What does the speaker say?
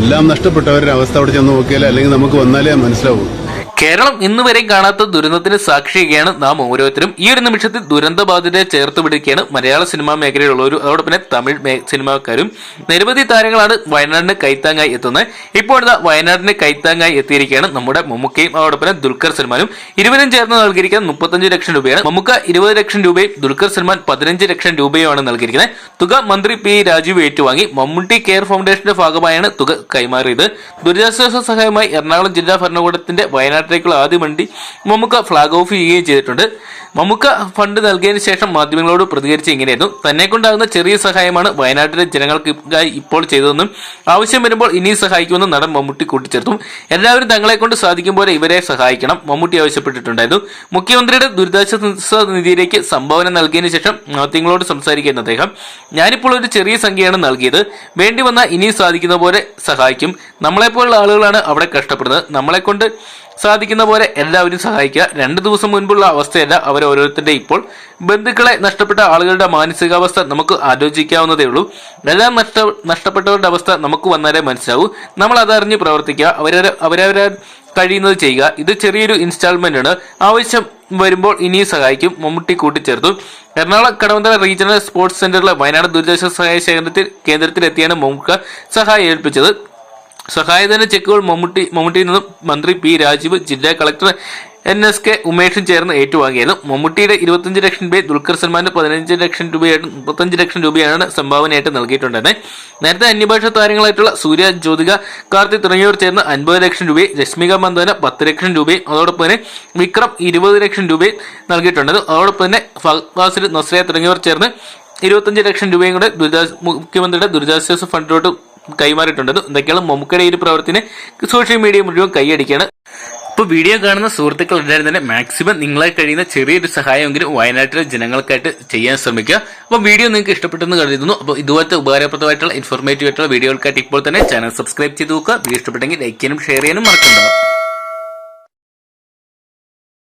എല്ലാം നഷ്ടപ്പെട്ടവരുടെ അവസ്ഥ അവിടെ ചെന്ന് നോക്കിയാൽ അല്ലെങ്കിൽ നമുക്ക് വന്നാലേ മനസ്സിലാവൂ. കേരളം ഇന്ന് വരെ കാണാത്ത ദുരന്തത്തിന് സാക്ഷിയൊക്കെയാണ് നാം ഓരോരുത്തരും. ഈ ഒരു നിമിഷത്തിൽ ദുരന്ത ബാധിതരെ ചേർത്ത് പിടിക്കുകയാണ് മലയാള സിനിമാ മേഖലയിലുള്ളവരും അതോടൊപ്പം തന്നെ തമിഴ് സിനിമാക്കാരും നിരവധി താരങ്ങളാണ് വയനാടിന് കൈത്താങ്ങായി എത്തുന്നത്. ഇപ്പോൾ വയനാടിന് കൈത്താങ്ങായി എത്തിയിരിക്കുകയാണ് നമ്മുടെ മമ്മൂക്കയും അതോടൊപ്പം ദുൽഖർ സൽമാനും. ഇരുവരും ചേർന്ന് നൽകിയിരിക്കുന്ന മുപ്പത്തഞ്ച് ലക്ഷം രൂപയാണ്. മമ്മൂക്ക ഇരുപത് ലക്ഷം രൂപയും ദുൽഖർ സൽമാൻ പതിനഞ്ച് ലക്ഷം രൂപയുമാണ് നൽകിയിരിക്കുന്നത്. തുക മന്ത്രി പി രാജീവ് ഏറ്റുവാങ്ങി. മമ്മൂട്ടി കെയർ ഫൗണ്ടേഷന്റെ ഭാഗമായാണ് തുക കൈമാറിയത്. ദുരിതാശ്വാസ സഹായമായി എറണാകുളം ജില്ലാ ഭരണകൂടത്തിന്റെ വയനാട്ടിലേക്കുള്ള ആദ്യ വണ്ടി മമ്മൂക്ക ഫ്ളാഗ് ഓഫ് ചെയ്യുകയും ചെയ്തിട്ടുണ്ട്. മമ്മൂക്ക ഫണ്ട് നൽകിയതിനു ശേഷം മാധ്യമങ്ങളോട് പ്രതികരിച്ച് ഇങ്ങനെയായിരുന്നു. തന്നെ കൊണ്ടാകുന്ന ചെറിയ സഹായമാണ് വയനാട്ടിലെ ജനങ്ങൾക്കായി ഇപ്പോൾ ചെയ്തതെന്നും ആവശ്യം വരുമ്പോൾ ഇനിയും സഹായിക്കുമെന്നും നടൻ മമ്മൂട്ടി കൂട്ടിച്ചേർത്തു. എല്ലാവരും തങ്ങളെ കൊണ്ട് സാധിക്കും പോലെ ഇവരെ സഹായിക്കണം മമ്മൂട്ടി ആവശ്യപ്പെട്ടിട്ടുണ്ടായിരുന്നു. മുഖ്യമന്ത്രിയുടെ ദുരിതാശ്വാസ നിധിയിലേക്ക് സംഭാവന നൽകിയതിനു ശേഷം മാധ്യമങ്ങളോട് സംസാരിക്കുന്ന അദ്ദേഹം. ഞാനിപ്പോൾ ഒരു ചെറിയ സംഖ്യയാണ് നൽകിയത്. വേണ്ടി വന്നാൽ ഇനിയും സാധിക്കുന്ന പോലെ സഹായിക്കും. നമ്മളെപ്പോലുള്ള ആളുകളാണ് അവിടെ കഷ്ടപ്പെടുന്നത്. നമ്മളെ കൊണ്ട് സാധിക്കുന്ന പോലെ എല്ലാവരും സഹായിക്കുക. രണ്ടു ദിവസം മുൻപുള്ള അവസ്ഥയല്ല അവർ ഓരോരുത്തരുടെ ഇപ്പോൾ. ബന്ധുക്കളെ നഷ്ടപ്പെട്ട ആളുകളുടെ മാനസികാവസ്ഥ നമുക്ക് ആലോചിക്കാവുന്നതേ ഉള്ളൂ. എല്ലാം നഷ്ട നഷ്ടപ്പെട്ടവരുടെ അവസ്ഥ നമുക്ക് വന്നാലേ മനസ്സിലാവൂ. നമ്മൾ അതറിഞ്ഞ് പ്രവർത്തിക്കുക. അവരവരെ അവരവരെ കഴിയുന്നത് ചെയ്യുക. ഇത് ചെറിയൊരു ഇൻസ്റ്റാൾമെന്റ് ആണ് ആവശ്യം വരുമ്പോൾ ഇനിയും സഹായിക്കും. മമ്മൂട്ടി കൂട്ടിച്ചേർത്തു. എറണാകുളം കടവന്തര റീജിയണൽ സ്പോർട്സ് സെന്ററിലെ വയനാട് ദുരിതാശ്വാസ സഹായ ശേഖരത്തിൽ കേന്ദ്രത്തിലെത്തിയാണ് മമ്മൂക്ക സഹായം ഏൽപ്പിച്ചത്. സഹായധന ചെക്കുകൾ മമ്മൂട്ടി മമ്മൂട്ടിയിൽ നിന്നും മന്ത്രി പി രാജീവ് ജില്ലാ കളക്ടർ എൻ എസ് കെ ഉമേഷും ചേർന്ന് ഏറ്റുവാങ്ങിയത്. മമ്മൂട്ടിയുടെ ഇരുപത്തഞ്ച് ലക്ഷം രൂപ ദുൽഖർ സൽമാന്റെ പതിനഞ്ച് ലക്ഷം രൂപയായിട്ട് മുപ്പത്തഞ്ച് ലക്ഷം രൂപയാണ് സംഭാവനയായിട്ട് നൽകിയിട്ടുണ്ടെന്ന്. നേരത്തെ അന്യഭാഷ താരങ്ങളായിട്ടുള്ള സൂര്യ ജ്യോതിക കാർത്തി തുടങ്ങിയവർ ചേർന്ന് അൻപത് ലക്ഷം രൂപയും രശ്മിക മന്ദന പത്ത് ലക്ഷം രൂപയും അതോടൊപ്പം തന്നെ വിക്രം ഇരുപത് ലക്ഷം രൂപയും നൽകിയിട്ടുണ്ട് അതോടൊപ്പം തന്നെ ഫാസിൽ നസ്രിയ തുടങ്ങിയവർ ചേർന്ന് ഇരുപത്തഞ്ച് ലക്ഷം രൂപയും കൂടെ ദുരിതാ മുഖ്യമന്ത്രിയുടെ ദുരിതാശ്വാസ ഫണ്ടിലോട്ട് കൈമാറിയിട്ടുണ്ട്. എന്തൊക്കെയാണ്? മമ്മൂക്കയുടെ ഈ ഒരു പ്രവർത്തിനെ സോഷ്യൽ മീഡിയ മുഴുവൻ കൈയടിക്കുകയാണ്. ഇപ്പോൾ വീഡിയോ കാണുന്ന സുഹൃത്തുക്കൾ എല്ലാവരും തന്നെ മാക്സിമം നിങ്ങളെ കഴിയുന്ന ചെറിയൊരു സഹായമെങ്കിലും വയനാട്ടിലെ ജനങ്ങൾക്കായിട്ട് ചെയ്യാൻ ശ്രമിക്കുക. അപ്പോൾ വീഡിയോ നിങ്ങൾക്ക് ഇഷ്ടപ്പെട്ടെന്ന് കരുതുന്നു. അപ്പോൾ ഇതുപോലത്തെ ഉപകാരപ്രദമായിട്ടുള്ള ഇൻഫോർമേറ്റീവ് ആയിട്ടുള്ള വീഡിയോകൾക്കായിട്ട് ഇപ്പോൾ തന്നെ ചാനൽ സബ്സ്ക്രൈബ് ചെയ്ത് നോക്കുക. വീഡിയോ ഇഷ്ടപ്പെട്ടെങ്കിൽ ലൈക്ക് ചെയ്യാനും ഷെയർ ചെയ്യാനും മറക്കണ്ടാവും